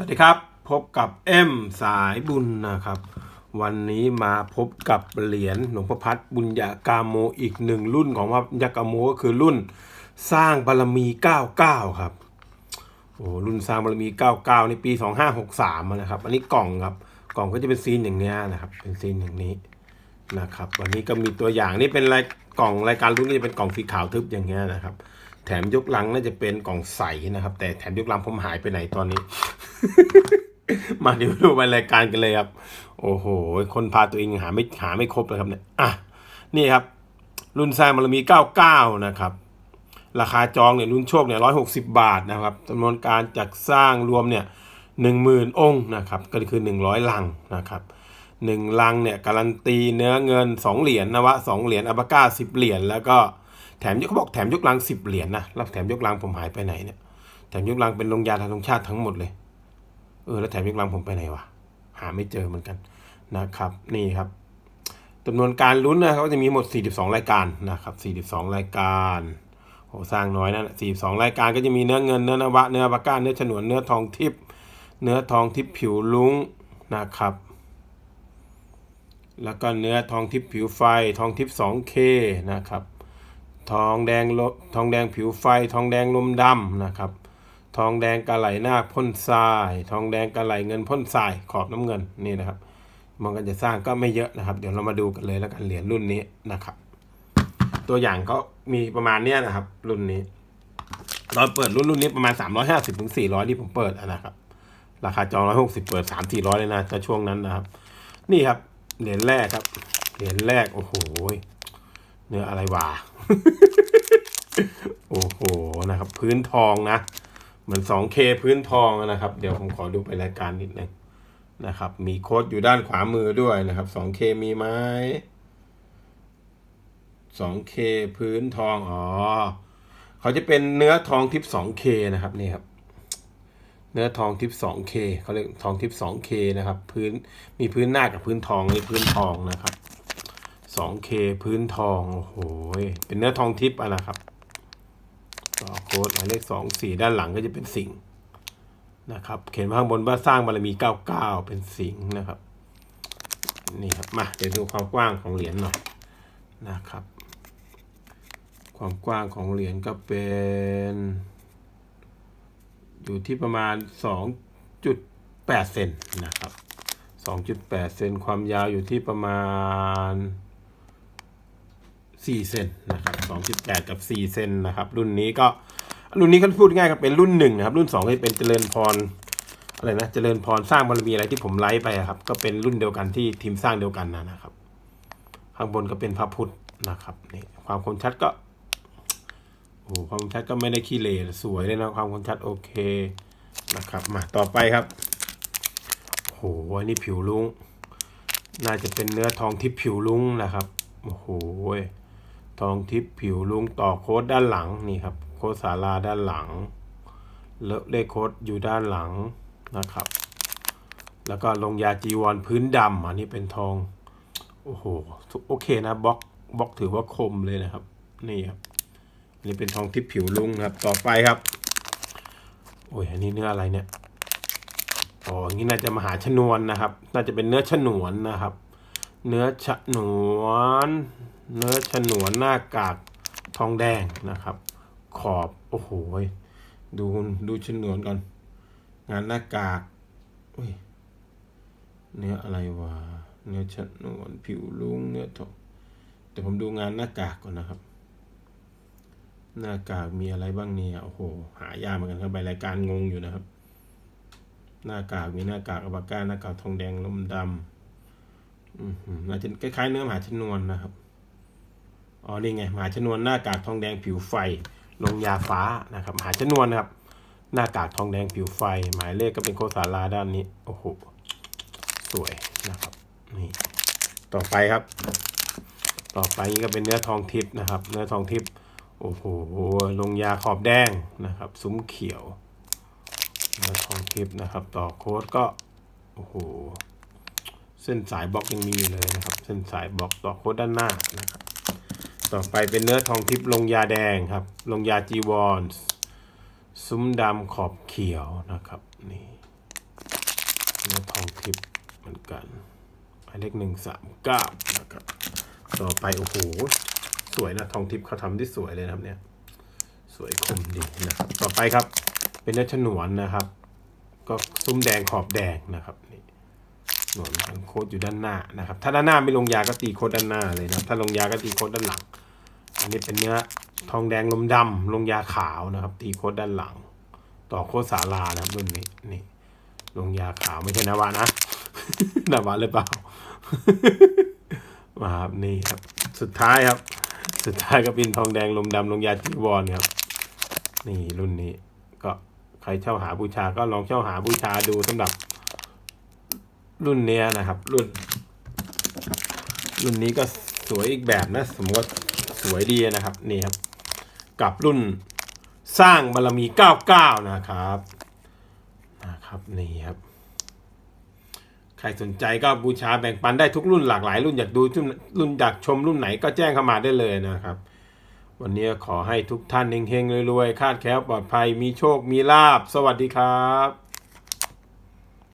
สวัสดีครับ พบกับเอ็มสายบุญนะครับ วันนี้มาพบกับเหรียญหลวงพ่อพัดบุญญากาโมอีกหนึ่งรุ่นของพระบุญญากาโมก็คือรุ่นสร้างบารมี 99 ครับโอ้รุ่นสร้างบารมี 99 ในปี 2563นะครับ อันนี้กล่องครับกล่องก็จะเป็นซีนอย่างเนี้ยนะครับ เป็นซีนอย่างนี้นะครับ วันนี้ก็มีตัวอย่างนี่เป็นรายกล่องรายการรุ่นก็จะเป็นกล่องสีขาวทึบอย่างเงี้ยนะครับ แถมยกลังน่าจะเป็นกล่องใสนะครับ แต่แถมยกลังผมหายไปไหนตอนนี้ มาเดี๋ยวดูไปรายการกันเลยครับ โอ้โห คนพาตัวเองหาไม่หาไม่ครบเลยครับเนี่ยอะนี่ครับ รุ่นสร้างบารมี99 นะครับ ราคาจองเนี่ยรุ่นโชคเนี่ย160 บาทนะครับจำนวนการจัดสร้างรวมเนี่ย10,000 องค์นะครับ ก็คือ 100 ลังนะครับหนึ่งลังเนี่ยการันตีเนื้อเงิน 2 เหรียญนวะ2เหรียญอัปก้า10 เหรียญแล้วก็ แถมเขาบอกแถมยกลัง10เหรียญนะแล้วแถมยกลังผมหายไปไหนเนี่ย แถมยกลังเป็นลงยาทางธงชาติทั้งหมดเลย เออแล้วแถมยกลังผมไปไหนวะ หาไม่เจอเหมือนกันนะครับ นี่ครับจำนวนการลุ้นนะครับจะมีหมด 42 รายการนะครับ 42 รายการโหสร้างน้อยนั่นแหละ42 รายการก็จะมีเนื้อเงินเนื้อนวะเนื้อปากก้าเนื้อฉนวนเนื้อทองทิพย์เนื้อทองทิพย์ผิวลุ้งนะครับ แล้วก็เนื้อทองทิพย์ผิวไฟทองทิพย์ 2K นะครับ ทองแดงลทองแดงผิวไฟ ทองแดงลมดำนะครับ ทองแดงกระไหลนาพ่นทราย ทองแดงกระไหลเงินพ่นทรายขอบน้ำเงินนี่นะครับมันก็จะสร้างก็ไม่เยอะนะครับ เดี๋ยวเรามาดูกันเลยแล้วกันเหรียญรุ่นนี้นะครับ ตัวอย่างก็มีประมาณเนี้ยนะครับ รุ่นนี้ตอนเปิดรุ่นรุ่นนี้ประมาณ 350ถึง400 ที่ผมเปิดอะนะครับ ราคาจอง 160 เปิด 3 400 เลยนะถ้าช่วงนั้นนะครับ นี่ครับ เหรียญแรกครับ เหรียญแรก โอ้โห เนื้ออะไรวะโอ้โหนะครับ พื้นทองนะเหมือน 2K พื้นทองนะครับ เดี๋ยวผมขอดูไปรายการนิดนึงนะครับ มีโค้ดอยู่ด้านขวามือด้วยนะครับ 2K มีไหม 2K พื้นทอง อ๋อ เขาจะเป็นเนื้อทองทิพย์ 2K นะครับนี่ครับ เนื้อทองทิพย์ 2K เขาเรียกทองทิพย์ 2K นะครับ พื้น มีพื้นหน้ากับพื้นทองนี่พื้นทองนะครับ 2K พื้นทอง โอ้โห เป็นเนื้อทองทิพย์อะนะครับ ต่อโค้ดหมายเลขสองสี่ด้านหลังก็จะเป็นสิงห์นะครับ เขียนข้างบนว่าสร้างบารมีเก้าเก้าเป็นสิงห์นะครับ นี่ครับ มา เดี๋ยวดูความกว้างของเหรียญหน่อยนะครับ ความกว้างของเหรียญก็เป็น อยู่ที่ประมาณสองจุดแปดเซนนะครับสองจุดแปดเซนความยาวอยู่ที่ประมาณ 4 เซนนะครับ2.8 กับ 4 เซนนะครับ รุ่นนี้ก็รุ่นนี้ก็พูดง่ายครับเป็นรุ่นหนึ่งนะครับ รุ่น2ก็เป็นเจริญพรอะไรนะเจริญพรสร้างบารมีอะไรที่ผมไลฟ์ไปครับ ก็เป็นรุ่นเดียวกันที่ทีมสร้างเดียวกันนะนะครับ ข้างบนก็เป็นพระพุทธนะครับนี่ความคมชัดก็โอ้ความคมชัดก็ไม่ได้ขี้เหร่สวยเลยนะความคมชัดโอเคนะครับ มาต่อไปครับโอ้โหอันนี้ผิวลุงน่าจะเป็นเนื้อทองทิพย์ผิวลุงนะครับโอ้โห ทองทิพย์ผิวลุงต่อโค้ดด้านหลังนี่ครับ โค้ดสาราด้านหลังเลขโค้ดอยู่ด้านหลังนะครับ แล้วก็ลงยาจีวรพื้นดำอันนี้เป็นทอง โอ้โหโอเคนะบล็อกบล็อกถือว่าคมเลยนะครับ นี่ครับนนี่เป็นทองทิพย์ผิวลุงครับ ต่อไปครับโอ้ยอันนี้เนื้ออะไรเนี่ยอ๋อนี้น่าจะมหาชนวนนะครับ น่าจะเป็นเนื้อฉนวนนะครับ เนื้อฉนวน เนื้อฉนวนหน้ากากทองแดงนะครับ ขอบโอ้โหดูดูฉนวนก่อน งานหน้ากากอุ้ยเนื้ออะไรวะเนื้อฉนวนผิวลุงเนื้อทองแต่ผมดูงานหน้ากากก่อนนะครับ หน้ากากมีอะไรบ้างเนี่ยโอ้โห หายากเหมือนกันครับใบรายการงงอยู่นะครับ หน้ากากมีหน้ากากอวกาศหน้ากากทองแดงลมดำอืมอาจะคล้ายๆเนื้อมหาชนวนนะครับ อ๋อนี่ไงมหาชนวนหน้ากากทองแดงผิวไฟ ลงยาฟ้านะครับมหาชนวนนะครับ หน้ากากทองแดงผิวไฟ หมายเลขก็เป็นโคสาราด้านนี้โอ้โหสวยนะครับนี่ต่อไปครับ ต่อไปนี่ก็เป็นเนื้อทองทิพย์นะครับ เนื้อทองทิพย์โอ้โหลงยาขอบแดงนะครับซุ้มเขียวเนื้อทองทิพย์นะครับ ต่อโค้ดก็โอ้โหเส้นสายบล็อกยังมีอยู่เลยนะครับ เส้นสายบล็อกต่อโค้ดด้านหน้านะครับ ต่อไปเป็นเนื้อทองทิพย์ลงยาแดงครับ ลงยาจีวรซุ้มดำขอบเขียวนะครับนี่เนื้อทองทิพย์เหมือนกันหมายเลขหนึ่งสามเก้านะครับ ต่อไปโอ้โหสวยนะทองทิพย์เขาทำได้สวยเลยนะครับเนี่ยสวยคมดีนะครับ ต่อไปครับเป็นเนื้อฉนวนนะครับ ก็ซุ้มแดงขอบแดงนะครับนี่ หนวนกันโคดอยู่ด้านหน้านะครับ ถ้าด้านหน้าไม่ลงยาก็ตีโคดด้านหน้าเลยนะถ้าลงยาก็ตีโคดด้านหลัง อันนี้เป็นเนื้อทองแดงลมดำลงยาขาวนะครับ ตีโคดด้านหลัง ต่อโคดสาลานะครับรุ่นนี้นี่ ลงยาขาวไม่ใช่นาวานะนาวาหรือเปล่ามาครับนี่ครับสุดท้ายครับ สุดท้ายก็เป็นทองแดงลมดำลงยาจีวรครับ นี่รุ่นนี้ ก็ใครเช่าหาบูชาก็ลองเช่าหาบูชาดูสำหรับ รุ่นเนี้ยนะครับ รุ่น รุ่นนี้ก็สวยอีกแบบนะ สมมติว่าสวยดีนะครับนี่ครับ กับรุ่นสร้างบารมี 99 นะครับนะครับนี่ครับ ใครสนใจก็บูชาแบ่งปันได้ทุกรุ่นหลากหลายรุ่นอยากดูรุ่นรุ่นอยากชมรุ่นไหนก็แจ้งเข้ามาได้เลยนะครับ วันนี้ขอให้ทุกท่านเฮงๆรวยๆคาดแคล้วปลอดภัยมีโชคมีลาบ สวัสดีครับ